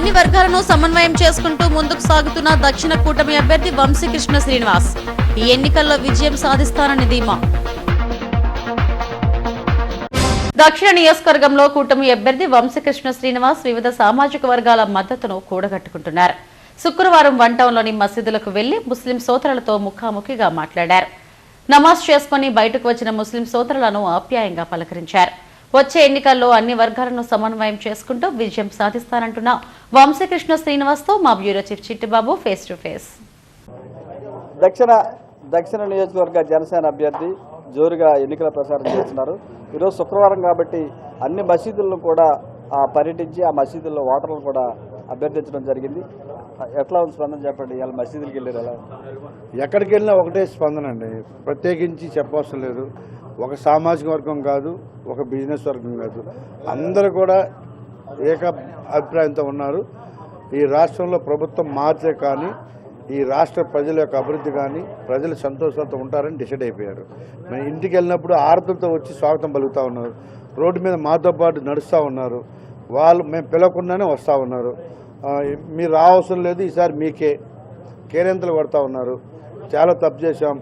అన్ని వర్గాలను సమన్వయం చేసుకుంటూ ముందుకు సాగుతున్న దక్షిణ కూటమి అభ్యర్థి వంశీకృష్ణ శ్రీనివాస్. ఈ ఎన్నికల్లో విజయం సాధిస్తానని ధీమా. దక్షిణ నియోజకవర్గంలో కూటమి అభ్యర్థి వంశకృష్ణ శ్రీనివాస్ వివిధ సామాజిక వర్గాల మద్దతును కూడగట్టుకుంటున్నారు. శుక్రవారం వన్ టౌన్లోని మసీదులకు వెళ్ళి ముస్లిం సోదరులతో ముఖాముఖిగా మాట్లాడారు. నమాజ్ చేసుకుని బయటకు వచ్చిన ముస్లిం సోదరులను ఆప్యాయంగా పలకరించారు. వచ్చే ఎన్నికల్లో అన్ని వర్గాలను సమన్వయం చేసుకుంటూ విజయం సాధిస్తానంటున్న వంశకృష్ణ శ్రీనివాస్తో మా bureau chief Chittibabu face to face. దక్షిణ దక్షిణ నియోజకవర్గ జనసేన అభ్యర్థి జోరుగా ఎన్నికల ప్రచారం చేస్తున్నారు. ఈరోజు శుక్రవారం కాబట్టి అన్ని మసీదులను కూడా ఆ, పర్యటించి ఆ మసీదుల్లో ఓటర్లను కూడా అభ్యర్థించడం జరిగింది. ఎట్లా ఉంది స్పందన చెప్పండి? ఇవాళ మసీదులకు వెళ్ళారు? ఎలా? ఎక్కడికి వెళ్ళినా ఒకటే స్పందన అండి. ప్రత్యేకించి చెప్పవసరం లేదు. ఒక సామాజిక వర్గం కాదు ఒక బిజినెస్ వర్గం కాదు. అందరూ కూడా ఏక అభిప్రాయంతో ఉన్నారు. ఈ రాష్ట్రంలో ప్రభుత్వం మార్చే కానీ ఈ రాష్ట్ర ప్రజల యొక్క అభివృద్ధి కానీ ప్రజలు సంతోషంతో ఉంటారని డిసైడ్ అయిపోయారు. మేము ఇంటికి వెళ్ళినప్పుడు ఆరతులతో వచ్చి స్వాగతం పలుకుతూ ఉన్నారు. రోడ్డు మీద మాతో పాటు నడుస్తూ ఉన్నారు. వాళ్ళు మేము పిలవకుండానే వస్తూ ఉన్నారు. మీరు రావసరం లేదు ఈసారి మీకే. కేరింతలు కొడతా ఉన్నారు. చాలా తప్పు చేశాం.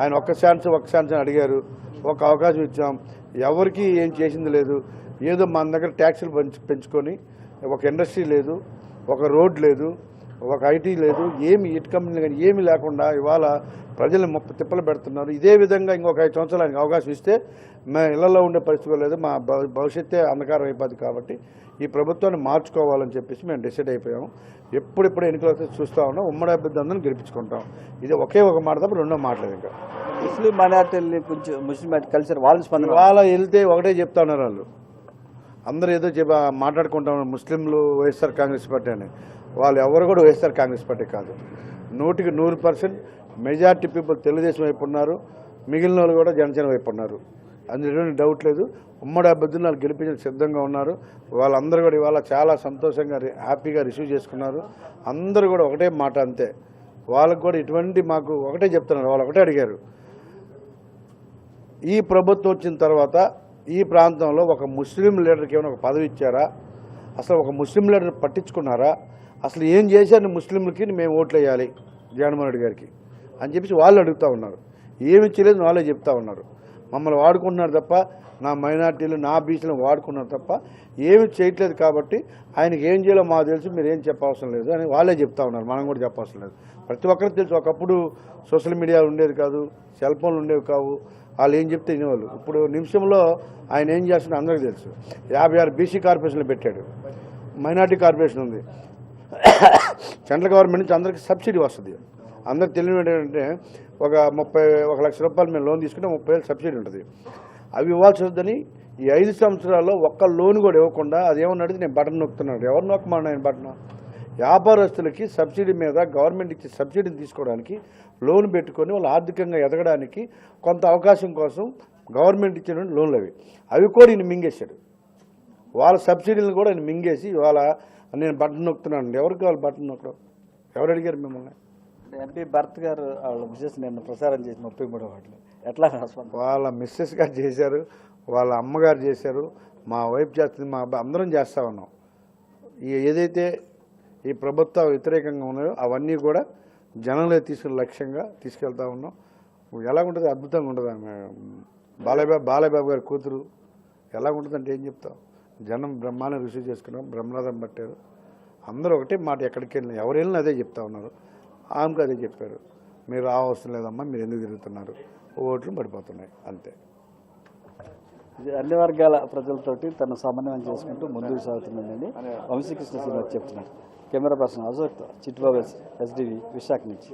ఆయన ఒక్క ఛాన్స్ ఒక్క ఛాన్స్ అని అడిగారు. ఒక అవకాశం ఇచ్చాం. ఎవరికి ఏం చేసింది లేదు. ఏదో మన దగ్గర ట్యాక్సులు పెంచు పెంచుకొని ఒక ఇండస్ట్రీ లేదు ఒక రోడ్ లేదు. ఒక ఐటీ లేదు ఏమి ఇటు కంపెనీ కానీ ఏమీ లేకుండా ఇవాళ ప్రజలు ముప్ప తిప్పలు పెడుతున్నారు. ఇదే విధంగా ఇంకొక ఐదు సంవత్సరాలు ఆయనకు అవకాశం ఇస్తే మేము ఇళ్ళలో ఉండే పరిస్థితి లేదు మా భవి- భవిష్యత్తే అంధకారం అయిపోద్ది కాబట్టి ఈ ప్రభుత్వాన్ని మార్చుకోవాలని చెప్పేసి మేము డిసైడ్ అయిపోయాము. ఎప్పుడెప్పుడు ఎన్నికలు వస్తే చూస్తూ ఉన్నాం ఉమ్మడి అందరిని గెలిపించుకుంటాం. ఇది ఒకే ఒక మాట తప్ప రెండో మాటలేదు ఇంకా. ముస్లిం మైనార్టీని కొంచెం ముస్లిం మైనార్టీ కలిసారు వాళ్ళని స్పందన వాళ్ళ వెళ్తే ఒకటే చెప్తా ఉన్నారు వాళ్ళు. అందరూ ఏదో చెప్ప మాట్లాడుకుంటా ఉన్నారు ముస్లింలు వైఎస్ఆర్ కాంగ్రెస్ పార్టీ అని. వాళ్ళు ఎవరు కూడా వైఎస్ఆర్ కాంగ్రెస్ పార్టీ కాదు. నూటికి నూరు పర్సెంట్ మెజార్టీ పీపుల్ తెలుగుదేశం వైపు ఉన్నారు. మిగిలిన వాళ్ళు కూడా జనసేన వైపు ఉన్నారు. అందులో ఎటువంటి డౌట్ లేదు. ఉమ్మడి అభ్యర్థులు వాళ్ళు గెలిపించిన సిద్ధంగా ఉన్నారు. వాళ్ళందరూ కూడా ఇవాళ చాలా సంతోషంగా హ్యాపీగా రిసీవ్ చేసుకున్నారు. అందరూ కూడా ఒకటే మాట అంతే. వాళ్ళకు కూడా ఇటువంటి మాకు ఒకటే చెప్తున్నారు. వాళ్ళు ఒకటే అడిగారు. ఈ ప్రభుత్వం వచ్చిన తర్వాత ఈ ప్రాంతంలో ఒక ముస్లిం లీడర్కి ఏమైనా ఒక పదవి ఇచ్చారా? అసలు ఒక ముస్లిం లీడర్ పట్టించుకున్నారా? అసలు ఏం చేశారు ముస్లింలకి మేము ఓట్లు వేయాలి జగన్మోహన్ రెడ్డి గారికి అని చెప్పేసి వాళ్ళు అడుగుతూ ఉన్నారు. ఏమి ఇచ్చలేదు వాళ్ళే చెప్తా ఉన్నారు. మమ్మల్ని వాడుకుంటున్నారు తప్ప నా మైనార్టీలు నా బీసీలను వాడుకున్నారు తప్ప ఏమి చేయట్లేదు కాబట్టి ఆయనకి ఏం చేయాలో మాకు తెలుసు మీరు ఏం చెప్పవసరం లేదు అని వాళ్ళే చెప్తా ఉన్నారు. మనం కూడా చెప్పవసరం లేదు. ప్రతి ఒక్కరికి తెలుసు ఒకప్పుడు సోషల్ మీడియా ఉండేది కాదు సెల్ ఫోన్లు ఉండేవి కావు. వాళ్ళు ఏం చెప్తే వినేవాళ్ళు. ఇప్పుడు నిమిషంలో ఆయన ఏం చేస్తున్నా అందరికీ తెలుసు. యాభై ఆరు బీసీ కార్పొరేషన్లు పెట్టాడు. మైనార్టీ కార్పొరేషన్ ఉంది. సెంట్రల్ గవర్నమెంట్ నుంచి అందరికీ సబ్సిడీ వస్తుంది. అందరికి తెలియని ఏంటంటే ఒక ముప్పై ఒక లక్ష రూపాయలు మేము లోన్ తీసుకుంటే ముప్పై వేలు సబ్సిడీ ఉంటుంది. అవి ఇవ్వాల్సి వద్దని ఈ ఐదు సంవత్సరాల్లో ఒక్క లోన్ కూడా ఇవ్వకుండా అదేమన్నా అడిగితే నేను బటన్ నొక్కుతున్నాడు ఎవరు నొక్కమన్నా నేను బటన్? వ్యాపారస్తులకి సబ్సిడీ మీద గవర్నమెంట్ ఇచ్చే సబ్సిడీని తీసుకోవడానికి లోన్ పెట్టుకొని వాళ్ళు ఆర్థికంగా ఎదగడానికి కొంత అవకాశం కోసం గవర్నమెంట్ ఇచ్చిన లోన్లు అవి. అవి కూడా ఈయన మింగేశాడు. వాళ్ళ సబ్సిడీలను కూడా ఆయన మింగేసి ఇవాళ నేను బటన్ నొక్కుతున్నాను ఎవరికి వాళ్ళు బటన్ నొక్కడం? ఎవరు అడిగారు మిమ్మల్ని? ఎంపీ భరత్ గారు వాళ్ళ మిసెస్ నిన్న ప్రచారం చేసి ముప్పై మూడో వాటిలో. ఎట్లా వాళ్ళ మిస్సెస్ గారు చేశారు వాళ్ళ అమ్మగారు చేశారు మా వైఫ్ చేస్తుంది మా అబ్బా- అందరం చేస్తూ ఉన్నాం. ఈ ఏదైతే ఈ ప్రభుత్వ వ్యతిరేకంగా ఉన్నాయో అవన్నీ కూడా జనంలో తీసుకునే లక్ష్యంగా తీసుకెళ్తా ఉన్నాం. ఎలా ఉంటుంది? అద్భుతంగా ఉంటుంది? ఆమె బాలయ్యబాబు బాలయ్యబాబు గారి కూతురు ఎలా ఉంటుందంటే ఏం చెప్తాం జనం బ్రహ్మాన్ని రిసీవ్ చేసుకున్నాం బ్రహ్మనాథం పట్టారు. అందరూ ఒకటే మాట ఎక్కడికి వెళ్ళిన ఎవరు వెళ్ళినా అదే చెప్తా ఉన్నారు. ఆమెకు అదే చెప్పారు. మీరు రావసరం లేదమ్మా మీరు ఎందుకు తిరుగుతున్నారు? ఓట్లు పడిపోతున్నాయి అంతే. అన్ని వర్గాల ప్రజలతోటి తను సమన్వయం చేసుకుంటూ ముందుకు సాగుతుందని వంశీకృష్ణ శ్రీనివాస్ చెప్తున్నారు. Camera person Ashok Chitbabu SDV Visakha నుంచి.